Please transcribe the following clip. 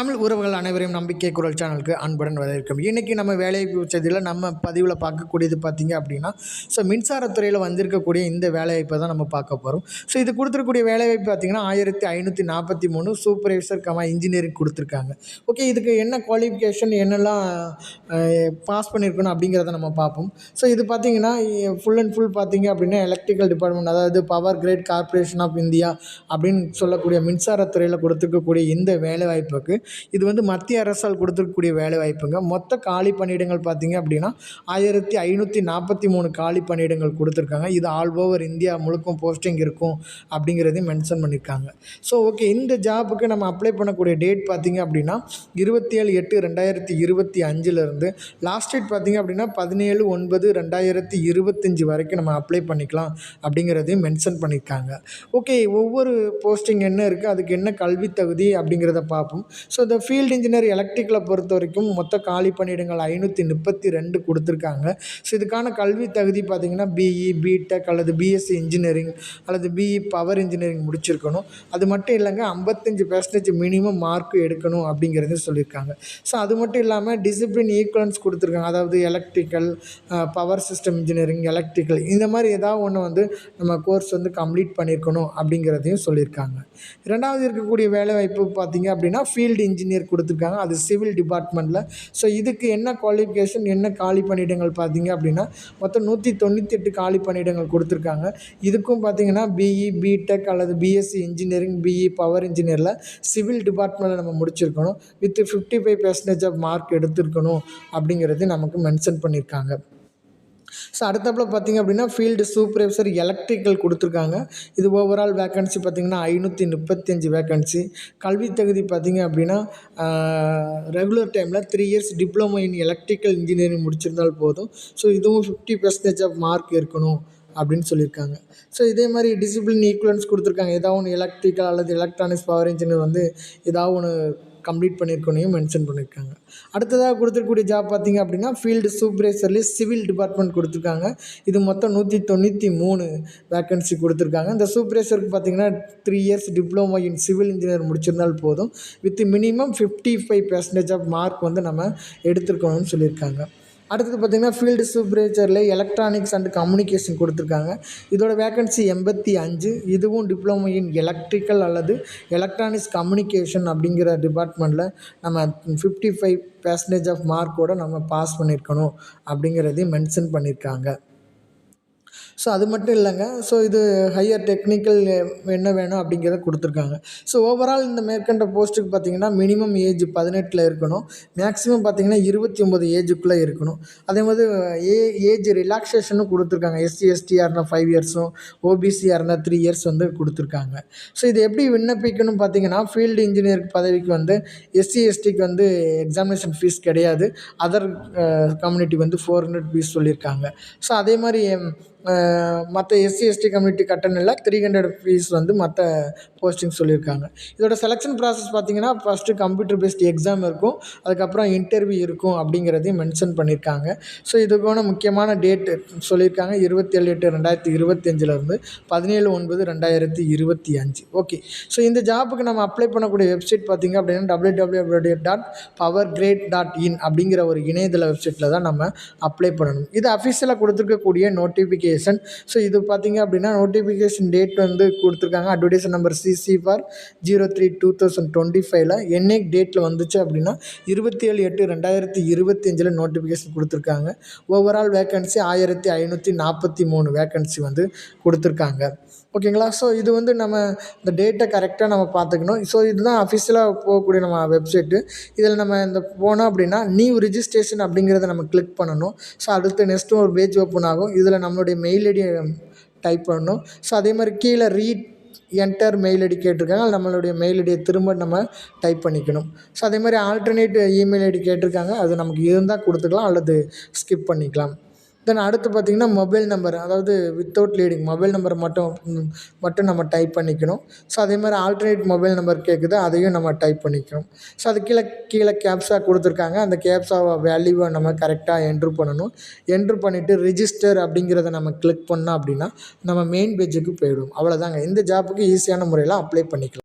தமிழ் உறவுகள் அனைவரையும் நம்பிக்கை குரல் சேனலுக்கு அன்புடன் வரவேற்கும் இன்றைக்கி நம்ம வேலை வச்சதில் நம்ம பதிவில் பார்க்கக்கூடியது பார்த்திங்க அப்படின்னா ஸோ மின்சாரத்துறையில் வந்திருக்கக்கூடிய இந்த வேலைவாய்ப்பை தான் நம்ம பார்க்க போகிறோம் ஸோ இது கொடுத்துருக்கூடிய வேலைவாய்ப்பு பார்த்திங்கன்னா ஆயிரத்தி ஐநூற்றி நாற்பத்தி மூணு சூப்பர்வைசர் கமா இன்ஜினியரிங் கொடுத்துருக்காங்க. ஓகே இதுக்கு என்ன குவாலிஃபிகேஷன் என்னெல்லாம் பாஸ் பண்ணியிருக்கணும் அப்படிங்கிறத நம்ம பார்ப்போம். ஸோ இது பார்த்திங்கன்னா ஃபுல் அண்ட் ஃபுல் பார்த்திங்க அப்படின்னா எலக்ட்ரிக்கல் டிபார்ட்மெண்ட் அதாவது Power Grid Corporation of India அப்படின்னு சொல்லக்கூடிய மின்சாரத்துறையில் கொடுத்துருக்கக்கூடிய இந்த வேலைவாய்ப்புக்கு இது வந்து மத்திய அரசால் கொடுத்துருக்கக்கூடிய வேலை வாய்ப்புங்க. மொத்த காலி பணியிடங்கள் பார்த்திங்க அப்படின்னா ஆயிரத்தி ஐநூற்றி நாற்பத்தி மூணு காலி பணியிடங்கள் கொடுத்துருக்காங்க. இது ஆல் ஓவர் இந்தியா முழுக்கும் போஸ்டிங் இருக்கும் அப்படிங்கிறதையும் மென்ஷன் பண்ணியிருக்காங்க. ஸோ ஓகே இந்த ஜாபுக்கு நம்ம அப்ளை பண்ணக்கூடிய டேட் பார்த்திங்க அப்படின்னா இருபத்தி ஏழு எட்டு ரெண்டாயிரத்தி இருபத்தி அஞ்சுலேருந்து லாஸ்ட் டேட் பார்த்திங்க அப்படின்னா பதினேழு ஒன்பது ரெண்டாயிரத்தி இருபத்தஞ்சி வரைக்கும் நம்ம அப்ளை பண்ணிக்கலாம் அப்படிங்கிறதையும் மென்ஷன் பண்ணியிருக்காங்க. ஓகே ஒவ்வொரு போஸ்டிங் என்ன இருக்குது அதுக்கு என்ன கல்வி தகுதி அப்படிங்கிறத பார்ப்போம். ஸோ இந்த ஃபீல்டு இன்ஜினியர் எலக்ட்ரிக்கலை பொறுத்த வரைக்கும் மொத்த காலி பணியிடங்கள் ஐநூற்றி முப்பத்தி ரெண்டு கொடுத்துருக்காங்க. ஸோ இதுக்கான கல்வி தகுதி பார்த்திங்கன்னா பிஇ பிடெக் அல்லது பிஎஸ்சி இன்ஜினியரிங் அல்லது பிஇ பவர் இன்ஜினியரிங் முடிச்சிருக்கணும். அது மட்டும் இல்லைங்க ஐம்பத்தஞ்சு பெர்சன்டேஜ் மினிமம் மார்க் எடுக்கணும் அப்படிங்கிறது சொல்லியிருக்காங்க. ஸோ அது மட்டும் இல்லாமல் டிசிப்ளின் ஈக்குவலன்ஸ் கொடுத்துருக்காங்க. அதாவது electrical power system engineering electrical இந்த மாதிரி ஏதாவது ஒன்று வந்து நம்ம கோர்ஸ் வந்து கம்ப்ளீட் பண்ணியிருக்கணும் அப்படிங்கிறதையும் சொல்லியிருக்காங்க. ரெண்டாவது இருக்கக்கூடிய வேலைவாய்ப்பு பார்த்திங்க அப்படின்னா ஃபீல்டு இன்ஜினியர் கொடுத்துருக்காங்க. அது சிவில் டிபார்ட்மெண்ட்டில் ஸோ இதுக்கு என்ன குவாலிஃபிகேஷன் என்ன காலி பணியிடங்கள் பார்த்தீங்க அப்படின்னா மொத்தம் நூற்றி தொண்ணூற்றி எட்டு காலி பணியிடங்கள் கொடுத்துருக்காங்க. இதுக்கும் பார்த்தீங்கன்னா பிஇ பிடெக் அல்லது பிஎஸ்சி இன்ஜினியரிங் பிஇ பவர் இன்ஜினியரில் சிவில் டிபார்ட்மெண்ட்டில் நம்ம முடிச்சிருக்கணும். With fifty five percentage of mark எடுத்திருக்கணும் அப்படிங்கிறது நமக்கு மென்ஷன் பண்ணியிருக்காங்க ஸோ அடுத்தப்பில் பார்த்திங்க அப்படின்னா ஃபீல்டு சூப்பர்வைசர் எலக்ட்ரிக்கல் கொடுத்துருக்காங்க. இது ஓவரால் வேக்கன்சி பார்த்திங்கன்னா ஐநூற்றி முப்பத்தஞ்சு வேக்கன்சி கல்வி தகுதி பார்த்திங்க அப்படின்னா ரெகுலர் டைமில் three years diploma in electrical engineering முடிச்சிருந்தால் போதும். ஸோ இதுவும் ஃபிஃப்டி பர்சன்டேஜ் ஆஃப் மார்க் இருக்கணும் அப்படின்னு சொல்லியிருக்காங்க. ஸோ இதே மாதிரி டிசிப்ளின் ஈக்குவலன்ஸ் கொடுத்துருக்காங்க. ஏதாவது ஒன்று எலக்ட்ரிக்கல் அல்லது எலக்ட்ரானிக்ஸ் பவர் இன்ஜினியர் வந்து ஏதாவது ஒன்று கம்ப்ளீட் பண்ணியிருக்கோனையும் மென்ஷன் பண்ணியிருக்காங்க அடுத்ததாக கொடுத்துருக்கூடிய ஜாப் பார்த்திங்க அப்படின்னா ஃபீல்டு சூப்பர்வைசர்லேயே சிவில் டிபார்ட்மெண்ட் கொடுத்துருக்காங்க. இது மொத்தம் நூற்றி தொண்ணூற்றி மூணு வேக்கன்சி கொடுத்துருக்காங்க. இந்த சூப்பர்வைசருக்கு பார்த்திங்கன்னா three years diploma in civil engineer முடிச்சிருந்தால் போதும். With minimum fifty five percentage of mark வந்து நம்ம எடுத்துருக்கணும்னு சொல்லியிருக்காங்க. அடுத்தது பார்த்திங்கன்னா ஃபீல்டு சூப்ரேச்சரில் எலக்ட்ரானிக்ஸ் அண்ட் கம்யூனிகேஷன் கொடுத்துருக்காங்க. இதோட வேக்கன்சி எண்பத்தி அஞ்சு. இதுவும் டிப்ளமோ இன் எலக்ட்ரிக்கல் அல்லது எலக்ட்ரானிக்ஸ் கம்யூனிகேஷன் அப்படிங்கிற டிபார்ட்மெண்ட்டில் நம்ம ஃபிஃப்டி ஃபைவ் பர்சன்டேஜ் ஆஃப் மார்க்கோடு நம்ம பாஸ் பண்ணியிருக்கணும் அப்படிங்கிறதையும் மென்ஷன் பண்ணியிருக்காங்க ஸோ அது மட்டும் இல்லைங்க. ஸோ இது ஹையர் டெக்னிக்கல் என்ன வேணும் அப்படிங்கிறத கொடுத்துருக்காங்க. ஸோ ஓவரால் இந்த மேற்கண்ட போஸ்ட்டுக்கு பார்த்தீங்கன்னா மினிமம் ஏஜ் பதினெட்டில் இருக்கணும். மேக்ஸிமம் பார்த்தீங்கன்னா இருபத்தி ஒம்பது ஏஜுக்குள்ளே இருக்கணும். அதே மாதிரி ஏ ஏஜ் ரிலாக்ஸேஷனும் கொடுத்துருக்காங்க. எஸ்சி எஸ்டியாக இருந்தால் ஃபைவ் இயர்ஸும் ஓபிசியாக இருந்தால் த்ரீ இயர்ஸ் வந்து கொடுத்துருக்காங்க. ஸோ இது எப்படி விண்ணப்பிக்கணும் பார்த்தீங்கன்னா ஃபீல்டு இன்ஜினியர் பதவிக்கு வந்து எஸ்சி எஸ்டிக்கு வந்து எக்ஸாமினேஷன் ஃபீஸ் கிடையாது. அதர் கம்யூனிட்டி uh, வந்து ஃபோர் ஹண்ட்ரட் ஃபீஸ் சொல்லியிருக்காங்க. ஸோ அதே மாதிரி மற்ற எஸ்சி எஸ்டி கம்யூனிட்டி கட்டணில் த்ரீ ஹண்ட்ரட் ஃபீஸ் வந்து மற்ற போஸ்டிங் சொல்லியிருக்காங்க இதோட செலெக்ஷன் ப்ராசஸ் பார்த்திங்கன்னா ஃபஸ்ட்டு கம்ப்யூட்டர் பேஸ்டு எக்ஸாம் இருக்கும் அதுக்கப்புறம் இன்டர்வியூ இருக்கும் அப்படிங்கிறதையும் மென்ஷன் பண்ணியிருக்காங்க ஸோ இதுக்கான முக்கியமான டேட்டு சொல்லியிருக்காங்க இருபத்தேழு எட்டு ரெண்டாயிரத்தி இருபத்தஞ்சிலேருந்து பதினேழு ஒன்பது ரெண்டாயிரத்தி இருபத்தி அஞ்சு. ஓகே ஸோ இந்த ஜாப்புக்கு நம்ம அப்ளை பண்ணக்கூடிய வெப்சைட் பார்த்திங்க அப்படின்னா W W W dot power grid dot in அப்படிங்கிற ஒரு இணையதள வெப்சைட்டில் தான் நம்ம அப்ளை பண்ணணும். இது அஃபிஷியலாக கொடுத்துருக்கக்கூடிய நோட்டிஃபிகேஷன் நோட்டிஃபிகேஷன் ஸோ இது பார்த்திங்க அப்படின்னா நோட்டிஃபிகேஷன் டேட் வந்து கொடுத்துருக்காங்க. Advertise number CC for zero three two thousand twenty ஃபைவ்ல என்னைக்கு டேட்டில் வந்துச்சு அப்படின்னா இருபத்தி ஏழு எட்டு ரெண்டாயிரத்தி இருபத்தி அஞ்சில் நோட்டிஃபிகேஷன் கொடுத்துருக்காங்க. ஓவரால் வேக்கன்சி ஆயிரத்தி ஐநூற்றி நாற்பத்தி மூணு வேக்கன்சி வந்து கொடுத்துருக்காங்க. ஓகேங்களா? ஸோ இது வந்து நம்ம இந்த டேட்டை கரெக்டாக நம்ம பார்த்துக்கணும். ஸோ இதுதான் அஃபிஷியலாக போகக்கூடிய நம்ம வெப்சைட்டு இதில் நம்ம இந்த போனோம் அப்படின்னா நியூ ரிஜிஸ்ட்ரேஷன் அப்படிங்கிறத நம்ம கிளிக் பண்ணணும். ஸோ அடுத்து நெக்ஸ்ட்டு ஒரு பேஜ் ஓப்பன் ஆகும். இதில் நம்மளுடைய மெயில் ஐடியை டைப் பண்ணணும். ஸோ அதே மாதிரி கீழே ரீட் என்டர் மெயில் ஐடி கேட்டிருக்காங்க. நம்மளுடைய மெயில் ஐடியை திரும்ப நம்ம டைப் பண்ணிக்கணும். ஸோ அதே மாதிரி ஆல்டர்னேட் இமெயில் ஐடி கேட்டிருக்காங்க. அது நமக்கு இருந்தால் கொடுத்துக்கலாம். அல்லது ஸ்கிப் பண்ணிக்கலாம். தென் அடுத்து பார்த்திங்கன்னா மொபைல் நம்பர் அதாவது வித்தவுட் லீடிங் மொபைல் நம்பர் மட்டும் மட்டும் நம்ம டைப் பண்ணிக்கணும். ஸோ அதே மாதிரி ஆல்டர்னேட் மொபைல் நம்பர் கேட்குது அதையும் நம்ம டைப் பண்ணிக்கணும். ஸோ அது கீழே கீழே கேப்ஸாக கொடுத்துருக்காங்க. அந்த கேப்ஸாவை வேல்யூவை நம்ம கரெக்டாக என்ட்ரு பண்ணணும். என்ட்ரு பண்ணிவிட்டு ரிஜிஸ்டர் அப்படிங்கிறத நம்ம கிளிக் பண்ணோம் அப்படின்னா நம்ம மெயின் பேஜுக்கு போயிடும். அவ்வளோதாங்க இந்த ஜாப்புக்கு ஈஸியான முறையில் அப்ளை பண்ணிக்கலாம்.